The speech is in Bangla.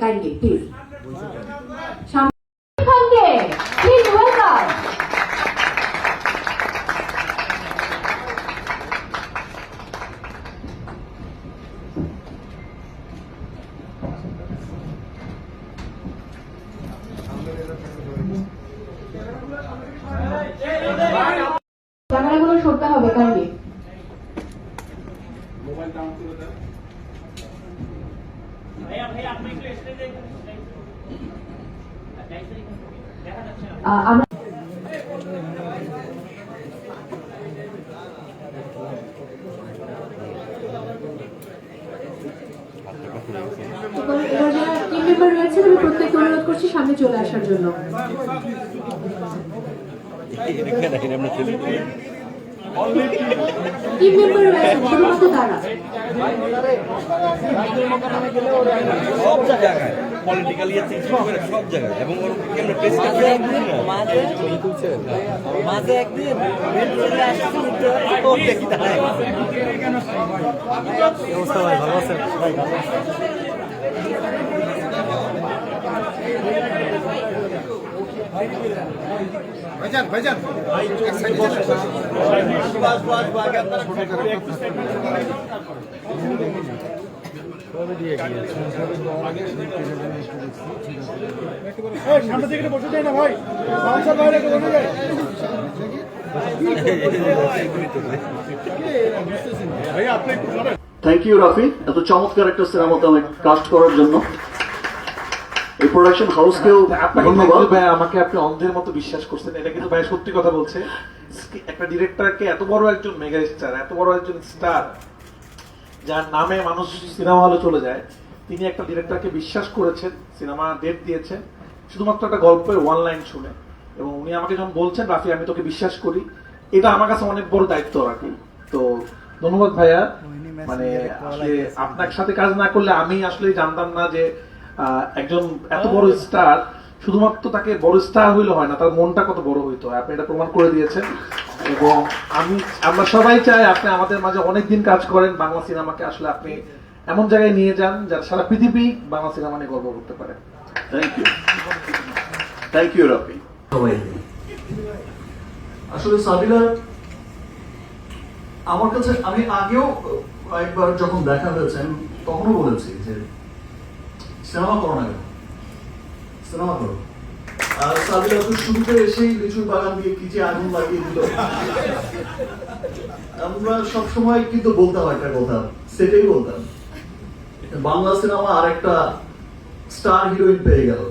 কাইন্ডলি প্লিজ খানকে প্লিজ ওয়েলকাম ক্যামেরাগুলো সরতে হবে কাইন্ডলি আহ, আমরা এবার এবার যারা টিম রয়েছে আমি প্রত্যেককে অনুরোধ করছি সামনে চলে আসার জন্য। টিম মেম্বার রয়েছে শুধুমাত্র তারা সব জায়গায়। পলিটিক্যাল সব জায়গায় এবং মাঝে মাঝে একদিন ওর দেখি থ্যাংক ইউ রাফি এত চমৎকার একটা সিনেমাতে আমাকে কাস্ট করার জন্য। এই প্রোডাকশন হাউসকেও ধন্যবাদ ধন্যবাদ। ভাই আমাকে আপনি অন্ধের মতো বিশ্বাস করছেন এটা কিন্তু ভাই সত্যি কথা বলছে। একটা ডিরেক্টরকে এত বড় একজন মেগা স্টার এত বড় একজন স্টার যার নামে মানুষ সিনেমা হলে চলে যায় তিনি একটা ডিরেক্টরকে বিশ্বাস করেছেন সিনেমা ডেট দিয়েছেন শুধুমাত্র একটা গল্পের ওয়ান লাইন শুনে। এবং উনি আমাকে যখন বলছেন রাফি আমি তোকে বিশ্বাস করি এটা আমার কাছে অনেক বড় দায়িত্ব রাখি। তো ধন্যবাদ ভাইয়া। মানে আসলে আপনার সাথে কাজ না করলে আমি আসলে জানতাম না যে একজন এত বড় স্টার শুধুমাত্র তাকে বড় স্টার হইলে হয় না তার মনটা কত বড় হইতো আপনি এটা প্রমাণ করে দিয়েছেন। এবং আমি আমরা সবাই চাই আপনি আমাদের মাঝে অনেক দিন কাজ করেন বাংলা সিনেমাকে আসলে আপনি এমন জায়গায় নিয়ে যান যারা সারা পৃথিবী বাংলা সিনেমা নিয়ে গর্ব করতে পারে। Thank you thank you Rafi আসলে সাবিলা আমার কাছে আমি আগেও কয়েকবার যখন দেখা হয়েছে তখনও বলেছি যে সিনেমা করো না সিনেমা করো। আর সাবিলা তো শুরুতে এসেই লিচুর বাগান দিয়ে কি আগুন লাগিয়ে দিল। আমরা সবসময় কিন্তু বলতাম একটা কথা, সেটাই বলতাম। বাংলা সিনেমা আরেকটা স্টার হিরোইন পেয়ে গেল।